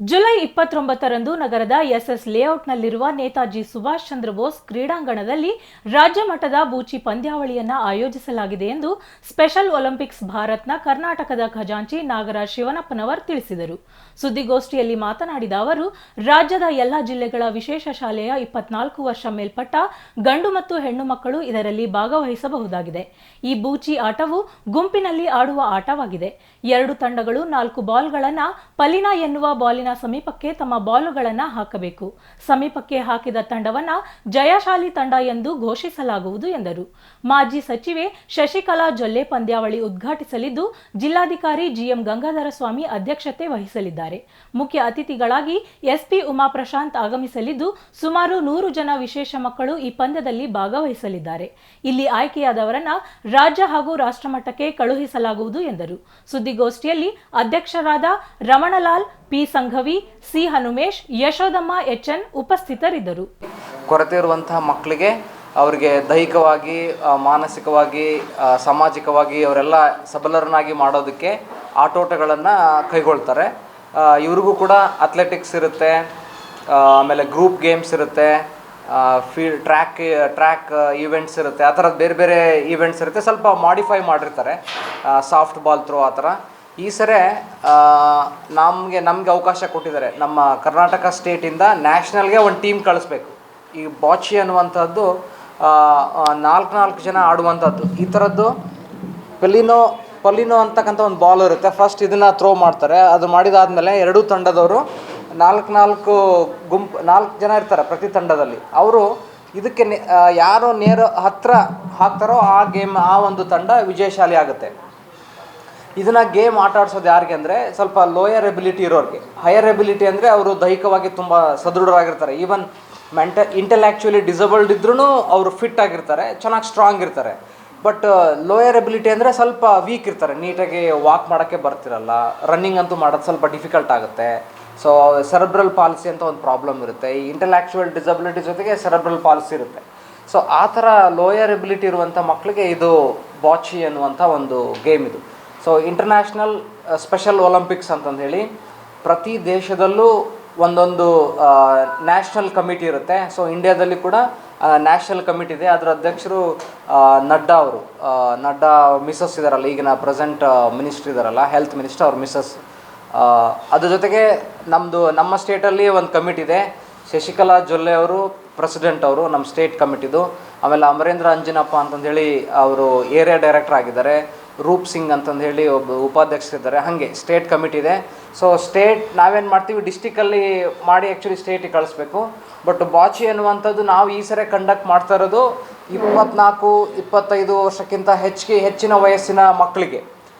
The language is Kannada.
ಜುಲೈ ಇಪ್ಪತ್ತೊಂಬತ್ತರಂದು ನಗರದ ಎಸ್ಎಸ್ ಲೇಔಟ್ನಲ್ಲಿರುವ ನೇತಾಜಿ ಸುಭಾಷ್ ಚಂದ್ರ ಬೋಸ್ ಕ್ರೀಡಾಂಗಣದಲ್ಲಿ ರಾಜ್ಯ ಮಟ್ಟದ ಬೂಚಿ ಪಂದ್ಯಾವಳಿಯನ್ನು ಆಯೋಜಿಸಲಾಗಿದೆ ಎಂದು ಸ್ಪೆಷಲ್ ಒಲಿಂಪಿಕ್ಸ್ ಭಾರತ್ನ ಕರ್ನಾಟಕದ ಖಜಾಂಚಿ ನಾಗರಾಜ್ ಶಿವನಪ್ಪನವರ್ ತಿಳಿಸಿದರು. ಸುದ್ದಿಗೋಷ್ಠಿಯಲ್ಲಿ ಮಾತನಾಡಿದ ಅವರು, ರಾಜ್ಯದ ಎಲ್ಲ ಜಿಲ್ಲೆಗಳ ವಿಶೇಷ ಶಾಲೆಯ ಇಪ್ಪತ್ನಾಲ್ಕು ವರ್ಷ ಮೇಲ್ಪಟ್ಟ ಗಂಡು ಮತ್ತು ಹೆಣ್ಣು ಮಕ್ಕಳು ಇದರಲ್ಲಿ ಭಾಗವಹಿಸಬಹುದಾಗಿದೆ. ಈ ಬೂಚಿ ಆಟವು ಗುಂಪಿನಲ್ಲಿ ಆಡುವ ಆಟವಾಗಿದೆ. ಎರಡು ತಂಡಗಳು ನಾಲ್ಕು ಬಾಲ್ಗಳನ್ನು ಪಲಿನ ಎನ್ನುವ ಬಾಲಿನ ಸಮೀಪಕ್ಕೆ ತಮ್ಮ ಬಾಲುಗಳನ್ನು ಹಾಕಬೇಕು. ಸಮೀಪಕ್ಕೆ ಹಾಕಿದ ತಂಡವನ್ನು ಜಯಶಾಲಿ ತಂಡ ಎಂದು ಘೋಷಿಸಲಾಗುವುದು ಎಂದರು. ಮಾಜಿ ಸಚಿವೆ ಶಶಿಕಲಾ ಜೊಲ್ಲೆ ಪಂದ್ಯಾವಳಿ ಉದ್ಘಾಟಿಸಲಿದ್ದು, ಜಿಲ್ಲಾಧಿಕಾರಿ ಜಿಎಂ ಗಂಗಾಧರ ಸ್ವಾಮಿ ಅಧ್ಯಕ್ಷತೆ ವಹಿಸಲಿದ್ದಾರೆ. ಮುಖ್ಯ ಅತಿಥಿಗಳಾಗಿ ಎಸ್ಪಿ ಉಮಾ ಪ್ರಶಾಂತ್ ಆಗಮಿಸಲಿದ್ದು, ಸುಮಾರು ನೂರು ಜನ ವಿಶೇಷ ಮಕ್ಕಳು ಈ ಪಂದ್ಯದಲ್ಲಿ ಭಾಗವಹಿಸಲಿದ್ದಾರೆ. ಇಲ್ಲಿ ಆಯ್ಕೆಯಾದವರನ್ನ ರಾಜ್ಯ ಹಾಗೂ ರಾಷ್ಟ್ರಮಟ್ಟಕ್ಕೆ ಕಳುಹಿಸಲಾಗುವುದು ಎಂದರು. ಸುದ್ದಿಗೋಷ್ಠಿಯಲ್ಲಿ ಅಧ್ಯಕ್ಷರಾದ Ramanlal, P Sanghvi C Hanumesh Yashodamma HN ಉಪಸ್ಥಿತರಿದ್ದರು. ಕೊರತೆ ಇರುವಂತಹ ಮಕ್ಕಳಿಗೆ ಅವರಿಗೆ ದೈಹಿಕವಾಗಿ ಮಾನಸಿಕವಾಗಿ ಸಾಮಾಜಿಕವಾಗಿ ಅವರೆಲ್ಲ ಸಬಲರನ್ನಾಗಿ ಮಾಡೋದಕ್ಕೆ ಆಟೋಟಗಳನ್ನು ಕೈಗೊಳ್ತಾರೆ. ಇವ್ರಿಗೂ ಕೂಡ ಅಥ್ಲೆಟಿಕ್ಸ್ ಇರುತ್ತೆ ಆಮೇಲೆ ಗ್ರೂಪ್ ಗೇಮ್ಸ್ ಇರುತ್ತೆ ಫೀ ಟ್ರ್ಯಾಕ್ ಟ್ರ್ಯಾಕ್ ಈವೆಂಟ್ಸ್ ಇರುತ್ತೆ, ಆ ಥರದ್ದು ಬೇರೆ ಬೇರೆ ಈವೆಂಟ್ಸ್ ಇರುತ್ತೆ, ಸ್ವಲ್ಪ ಮಾಡಿಫೈ ಮಾಡಿರ್ತಾರೆ. ಸಾಫ್ಟ್ ಬಾಲ್ ಥ್ರೋ ಆ ಥರ ಈ ಸರಿ ನಮಗೆ ನಮಗೆ ಅವಕಾಶ ಕೊಟ್ಟಿದ್ದಾರೆ. ನಮ್ಮ ಕರ್ನಾಟಕ ಸ್ಟೇಟಿಂದ ನ್ಯಾಷನಲ್ಗೆ ಒಂದು ಟೀಮ್ ಕಳಿಸ್ಬೇಕು. ಈ ಬಾಚಿ ಅನ್ನುವಂಥದ್ದು ನಾಲ್ಕು ನಾಲ್ಕು ಜನ ಆಡುವಂಥದ್ದು. ಈ ಥರದ್ದು ಪೆಲಿನೋ, ಪಲಿನೋ ಅಂತಕ್ಕಂಥ ಒಂದು ಬಾಲ್ ಇರುತ್ತೆ. ಫಸ್ಟ್ ಇದನ್ನು ಥ್ರೋ ಮಾಡ್ತಾರೆ. ಅದು ಮಾಡಿದಾದ್ಮೇಲೆ ಎರಡೂ ತಂಡದವರು ನಾಲ್ಕು ನಾಲ್ಕು ಗುಂಪು, ನಾಲ್ಕು ಜನ ಇರ್ತಾರೆ ಪ್ರತಿ ತಂಡದಲ್ಲಿ. ಅವರು ಇದಕ್ಕೆ ಯಾರು ನೇರ ಹತ್ತಿರ ಹಾಕ್ತಾರೋ ಆ ಗೇಮ್ ಆ ಒಂದು ತಂಡ ವಿಜಯಶಾಲಿ ಆಗುತ್ತೆ. ಇದನ್ನ ಗೇಮ್ ಆಟ ಆಡ್ಸೋದು ಯಾರಿಗೆ ಅಂದರೆ ಸ್ವಲ್ಪ ಲೋಯರ್ ಎಬಿಲಿಟಿ ಇರೋರಿಗೆ. ಹೈಯರ್ ಎಬಿಲಿಟಿ ಅಂದರೆ ಅವರು ದೈಹಿಕವಾಗಿ ತುಂಬ ಸದೃಢರಾಗಿರ್ತಾರೆ. ಈವನ್ ಮೆಂಟ ಇಂಟೆಲೆಕ್ಚುಲಿ ಡಿಸಬಲ್ಡ್ ಇದ್ರೂ ಅವರು ಫಿಟ್ ಆಗಿರ್ತಾರೆ, ಚೆನ್ನಾಗಿ ಸ್ಟ್ರಾಂಗ್ ಇರ್ತಾರೆ. ಬಟ್ ಲೋಯರ್ ಎಬಿಲಿಟಿ ಅಂದರೆ ಸ್ವಲ್ಪ ವೀಕ್ ಇರ್ತಾರೆ. ನೀಟಾಗಿ ವಾಕ್ ಮಾಡೋಕ್ಕೆ ಬರ್ತಿರಲ್ಲ ರನ್ನಿಂಗ್ ಅಂತೂ ಮಾಡೋದು ಸ್ವಲ್ಪ ಡಿಫಿಕಲ್ಟ್ ಆಗುತ್ತೆ. ಸೊ ಸೆರೆಬ್ರಲ್ ಪಾಲಿಸಿ ಅಂತ ಒಂದು ಪ್ರಾಬ್ಲಮ್ ಇರುತ್ತೆ. ಈ ಇಂಟೆಲ್ಯಾಕ್ಚುಯಲ್ ಡಿಸಬಿಲಿಟಿ ಜೊತೆಗೆ ಸೆರೆಬ್ರಲ್ ಪಾಲಿಸಿ ಇರುತ್ತೆ. ಸೊ ಆ ಥರ ಲೋಯರ್ ಎಬಿಲಿಟಿ ಇರುವಂಥ ಮಕ್ಕಳಿಗೆ ಇದು ಬಾಚಿ ಅನ್ನುವಂಥ ಒಂದು ಗೇಮ್ ಇದು. ಸೊ ಇಂಟರ್ನ್ಯಾಷನಲ್ ಸ್ಪೆಷಲ್ ಒಲಿಂಪಿಕ್ಸ್ ಅಂತಂದು ಹೇಳಿ ಪ್ರತಿ ದೇಶದಲ್ಲೂ ಒಂದೊಂದು ನ್ಯಾಷನಲ್ ಕಮಿಟಿ ಇರುತ್ತೆ. ಸೊ ಇಂಡಿಯಾದಲ್ಲಿ ಕೂಡ ನ್ಯಾಷನಲ್ ಕಮಿಟಿ ಇದೆ. ಅದರ ಅಧ್ಯಕ್ಷರು ನಡ್ಡಾ ಅವರು. ನಡ್ಡಾ ಮಿಸಸ್ ಇದಾರಲ್ಲ, ಈಗಿನ ಪ್ರೆಸೆಂಟ್ ಮಿನಿಸ್ಟರ್ ಇದಾರಲ್ಲ ಹೆಲ್ತ್ ಮಿನಿಸ್ಟರ್ ಅವ್ರ ಮಿಸಸ್ ಅದ್ರ ಜೊತೆಗೆ ನಮ್ಮದು ನಮ್ಮ ಸ್ಟೇಟಲ್ಲಿ ಒಂದು ಕಮಿಟಿ ಇದೆ. ಶಶಿಕಲಾ ಜೊಲ್ಲೆ ಅವರು ಪ್ರೆಸಿಡೆಂಟ್ ಅವರು ನಮ್ಮ ಸ್ಟೇಟ್ ಕಮಿಟಿದು ಆಮೇಲೆ ಅಮರೇಂದ್ರ ಅಂಜಿನಪ್ಪ ಅಂತಂದೇಳಿ ಅವರು ಏರಿಯಾ ಡೈರೆಕ್ಟರ್ ಆಗಿದ್ದಾರೆ. ರೂಪ್ ಸಿಂಗ್ ಅಂತಂದು ಹೇಳಿ ಒಬ್ಬ ಉಪಾಧ್ಯಕ್ಷರಿದ್ದಾರೆ. ಹಾಗೆ ಸ್ಟೇಟ್ ಕಮಿಟಿ ಇದೆ. ಸೊ ಸ್ಟೇಟ್ ನಾವೇನು ಮಾಡ್ತೀವಿ? ಡಿಸ್ಟಿಕಲ್ಲಿ ಮಾಡಿ ಆ್ಯಕ್ಚುಲಿ ಸ್ಟೇಟಿಗೆ ಕಳಿಸ್ಬೇಕು. ಬಟ್ ಬಾಚಿ ಅನ್ನುವಂಥದ್ದು ನಾವು ಈ ಸರಿ ಕಂಡಕ್ಟ್ ಮಾಡ್ತಾ ಇರೋದು ಇಪ್ಪತ್ನಾಲ್ಕು, ಇಪ್ಪತ್ತೈದು ವರ್ಷಕ್ಕಿಂತ ಹೆಚ್ಚಿಗೆ, ಹೆಚ್ಚಿನ ವಯಸ್ಸಿನ ಮಕ್ಕಳಿಗೆ.